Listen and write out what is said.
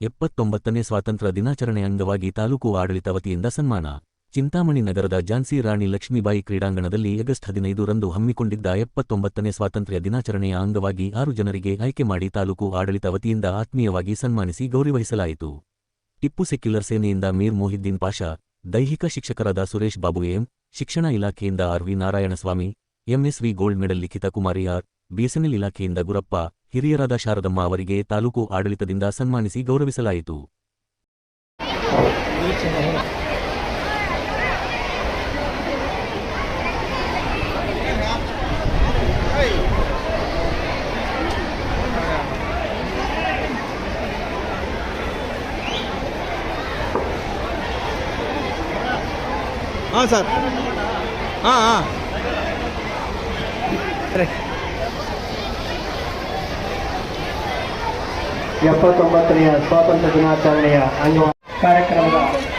ಎಪ್ಪತ್ತೊಂಬತ್ತನೇ ಸ್ವಾತಂತ್ರ್ಯ ದಿನಾಚರಣೆ ಅಂಗವಾಗಿ ತಾಲೂಕು ಆಡಳಿತ ವತಿಯಿಂದ ಸನ್ಮಾನ. ಚಿಂತಾಮಣಿ ನಗರದ ಝಾನ್ಸಿ ರಾಣಿ ಲಕ್ಷ್ಮೀಬಾಯಿ ಕ್ರೀಡಾಂಗಣದಲ್ಲಿ ಆಗಸ್ಟ್ ಹದಿನೈದು ರಂದು ಹಮ್ಮಿಕೊಂಡಿದ್ದ ಎಪ್ಪತ್ತೊಂಬತ್ತನೇ ಸ್ವಾತಂತ್ರ್ಯ ದಿನಾಚರಣೆಯ ಅಂಗವಾಗಿ ಆರು ಜನರಿಗೆ ಆಯ್ಕೆ ಮಾಡಿ ತಾಲೂಕು ಆಡಳಿತ ವತಿಯಿಂದ ಆತ್ಮೀಯವಾಗಿ ಸನ್ಮಾನಿಸಿ ಗೌರವಿಸಲಾಯಿತು. ಟಿಪ್ಪು ಸೆಕ್ಯುಲರ್ ಸೇನೆಯಿಂದ ಮೀರ್ ಮೊಹಿದ್ದೀನ್ ಪಾಷಾ, ದೈಹಿಕ ಶಿಕ್ಷಕರಾದ ಸುರೇಶ್ ಬಾಬು ಎಂ, ಶಿಕ್ಷಣ ಇಲಾಖೆಯಿಂದ RV Narayanaswamy MSV gold medal Likhita Kumari R BSNL ಇಲಾಖೆಯಿಂದ ಗುರಪ್ಪ ಹಿರಿಯರಾದ ಶಾರದಮ್ಮ ಅವರಿಗೆ ತಾಲೂಕು ಆಡಳಿತದಿಂದ ಸನ್ಮಾನಿಸಿ ಗೌರವಿಸಲಾಯಿತು. ಹಾಂ ಸರ್. ಹಾಂ ಹಾಂ. ಎಪ್ಪತ್ತೊಂಬತ್ತನೆಯ ಸ್ವಾತಂತ್ರ್ಯ ದಿನಾಚರಣೆಯ ಅಂಗ ಕಾರ್ಯಕ್ರಮದ